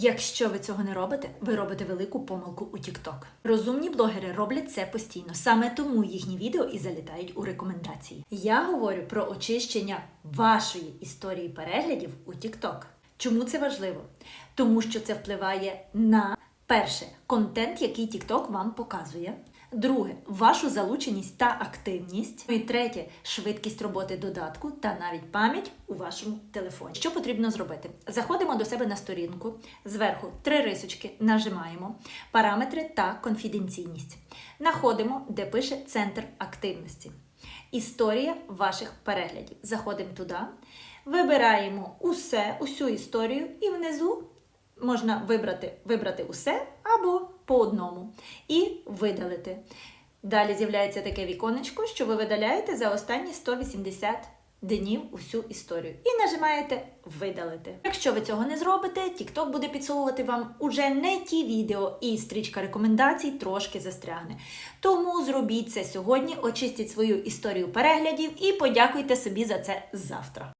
Якщо ви цього не робите, ви робите велику помилку у TikTok. Розумні блогери роблять це постійно, саме тому їхні відео і залітають у рекомендації. Я говорю про очищення вашої історії переглядів у TikTok. Чому це важливо? Тому що це впливає на перше контент, який TikTok вам показує. Друге вашу залученість та активність. Ну І третє швидкість роботи додатку та навіть пам'ять у вашому телефоні. Що потрібно зробити? Заходимо до себе на сторінку, зверху три рисочки, нажимаємо параметри та конфіденційність. Находимо, де пише центр активності. Історія ваших переглядів. Заходимо туди, вибираємо усе, усю історію, і внизу можна вибрати, вибрати усе або по одному і видалити. Далі з'являється таке віконечко, що ви видаляєте за останні 180 днів усю історію. І нажимаєте видалити. Якщо ви цього не зробите, TikTok буде підсовувати вам уже не ті відео, і стрічка рекомендацій трошки застрягне. Тому зробіть це сьогодні, очистіть свою історію переглядів і подякуйте собі за це завтра.